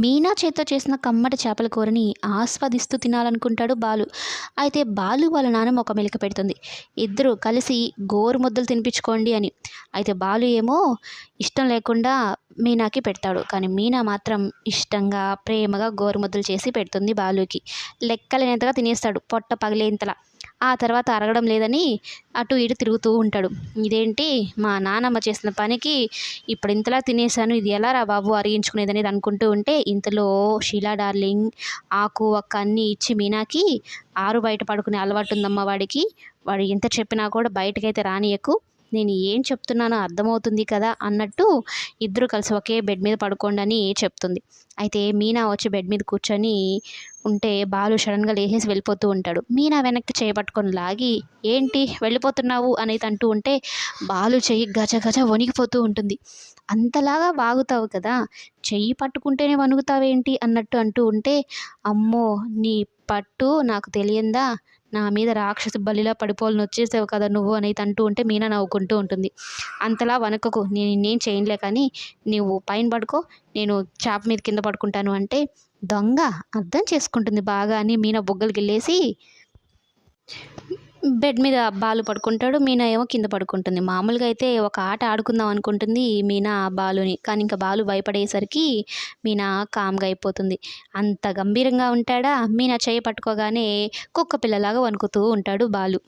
మీనా చేత్తో చేసిన కమ్మటి చేపల కూరని ఆస్వాదిస్తూ తినాలనుకుంటాడు బాలు. అయితే బాలు వాళ్ళ నాన్నమ్మ ఒక మెలిక పెడుతుంది. ఇద్దరు కలిసి గోరు ముద్దలు తినిపించుకోండి అని. అయితే బాలు ఏమో ఇష్టం లేకుండా మీనాకి పెడతాడు. కానీ మీనా మాత్రం ఇష్టంగా ప్రేమగా గోరుముద్దలు చేసి పెడుతుంది బాలుకి. లెక్కలేనంతగా తినేస్తాడు. పొట్ట పగిలేంతలా. ఆ తర్వాత అరగడం లేదని అటు ఇటు తిరుగుతూ ఉంటాడు. ఇదేంటి? మా నానమ్మ చేసిన పనికి ఇప్పుడు ఇంతలా తినేసాను ఇది ఎలా రా బాబు అరిగించుకునేది అనేది అనుకుంటూ ఉంటే ఇంతలో షీలా డార్లింగ్ ఆకు ఒక్క అన్నీ ఇచ్చి మీనాకి ఆరు బయట పడుకునే అలవాటు ఉందమ్మ వాడికి. వాడు ఎంత చెప్పినా కూడా బయటకైతే రానియకు. నేను ఏం చెప్తున్నానో అర్థమవుతుంది కదా అన్నట్టు ఇద్దరు కలిసి ఒకే బెడ్ మీద పడుకోండి అని చెప్తుంది. అయితే మీనా వచ్చి బెడ్ మీద కూర్చొని ఉంటే బాలు సడన్గా లేచేసి వెళ్ళిపోతూ ఉంటాడు. మీనా వెనక్కి చేపట్టుకొని లాగి ఏంటి వెళ్ళిపోతున్నావు? అనేది అంటూ ఉంటే బాలు చెయ్యి గజ గజ వణికిపోతూ ఉంటుంది. అంతలాగా వాగుతావు కదా చెయ్యి పట్టుకుంటేనే వణుగుతావేంటి అన్నట్టు అంటూ ఉంటే అమ్మో నీ పట్టు నాకు తెలియందా? నా మీద రాక్షసు బలిలా పడిపోవాలని వచ్చేసావు కదా నువ్వు అనేది అంటూ ఉంటే మీనా నవ్వుకుంటూ ఉంటుంది. అంతలా వనకకు నేను నిన్నేం చేయలే కానీ నువ్వు పైన పడుకో. నేను చాప మీద కింద పడుకుంటాను అంటే దొంగ అర్థం చేసుకుంటుంది బాగా అని మీనా బుగ్గలు గిల్లేసి బెడ్ మీద బాలు పడుకుంటాడు మీనా ఏమో కింద పడుకుంటుంది. మామూలుగా అయితే ఒక ఆట ఆడుకుందాం అనుకుంటుంది మీనా బాలుని. కానీ ఇంకా బాలు భయపడేసరికి మీనా కామ్గా అయిపోతుంది. అంత గంభీరంగా ఉంటాడా? మీనా చేయి పట్టుకోగానే కుక్క పిల్లలాగా వణుకుతూ ఉంటాడు బాలు.